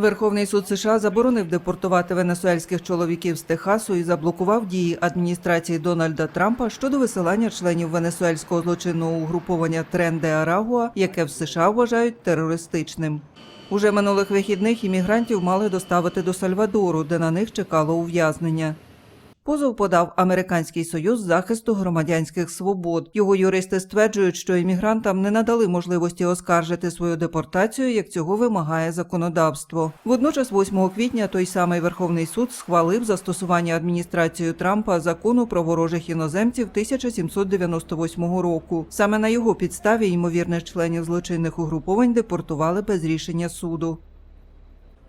Верховний суд США заборонив депортувати венесуельських чоловіків з Техасу і заблокував дії адміністрації Дональда Трампа щодо висилання членів венесуельського злочинного угруповання Тренде Арагуа, яке в США вважають терористичним. Уже минулих вихідних іммігрантів мали доставити до Сальвадору, де на них чекало ув'язнення. Позов подав Американський союз захисту громадянських свобод. Його юристи стверджують, що іммігрантам не надали можливості оскаржити свою депортацію, як цього вимагає законодавство. Водночас, 8 квітня, той самий Верховний суд схвалив застосування адміністрацією Трампа закону про ворожих іноземців 1798 року. Саме на його підставі ймовірних членів злочинних угруповань депортували без рішення суду.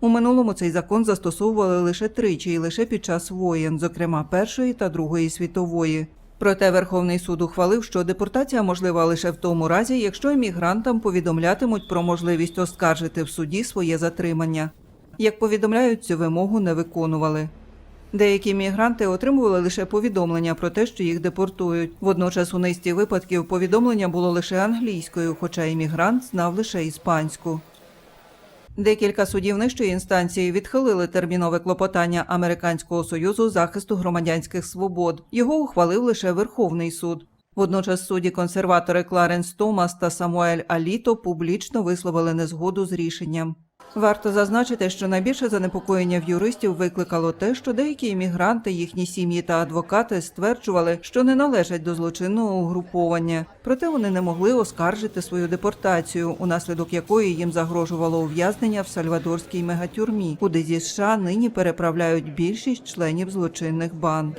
У минулому цей закон застосовували лише тричі і лише під час воєн, зокрема Першої та Другої світової. Проте Верховний суд ухвалив, що депортація можлива лише в тому разі, якщо іммігрантам повідомлятимуть про можливість оскаржити в суді своє затримання. Як повідомляють, цю вимогу не виконували. Деякі мігранти отримували лише повідомлення про те, що їх депортують. Водночас у низці випадків повідомлення було лише англійською, хоча іммігрант знав лише іспанську. Декілька судів нижчої інстанції відхилили термінове клопотання Американського союзу захисту громадянських свобод. Його ухвалив лише Верховний суд. Водночас судді консерватори Кларенс Томас та Самуель Аліто публічно висловили незгоду з рішенням. Варто зазначити, що найбільше занепокоєння в юристів викликало те, що деякі іммігранти, їхні сім'ї та адвокати стверджували, що не належать до злочинного угруповання. Проте вони не могли оскаржити свою депортацію, унаслідок якої їм загрожувало ув'язнення в сальвадорській мегатюрмі, куди зі США нині переправляють більшість членів злочинних банд.